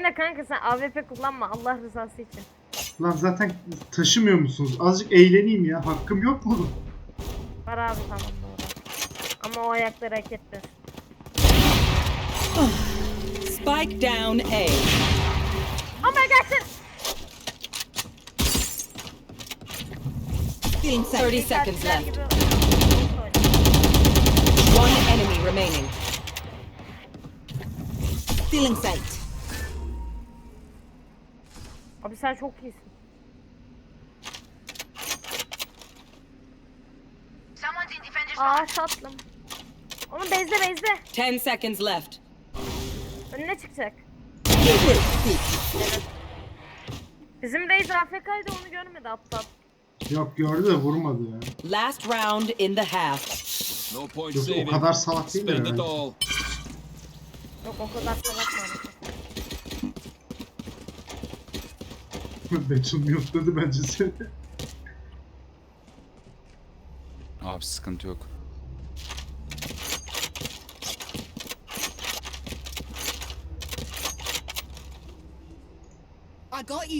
Yine kanka sen AWP kullanma Allah rızası için. Lan zaten taşımıyor musunuz? Azıcık eğleneyim ya. Hakkım yok mu? Var abi tamam doğru. Ama o ayakları hak etmez. Spike down A. Ama gelsin. Feeling 30 seconds left. One enemy remaining. Feeling sight. Abi sen çok iyisin. Aa tatlım. Onu bezle bezle. 10 seconds left. Önüne çıkacak. Bizim Reis AFK'ydı onu görmedi aptal. Yok gördü de vurmadı ya. Last round in the half. No point Yoksa o saving. kadar salak değil mi? Spend it yani? all. Yok o kadar salak maalesef. Betül mutladı bence seni. Abi sıkıntı yok. I got you.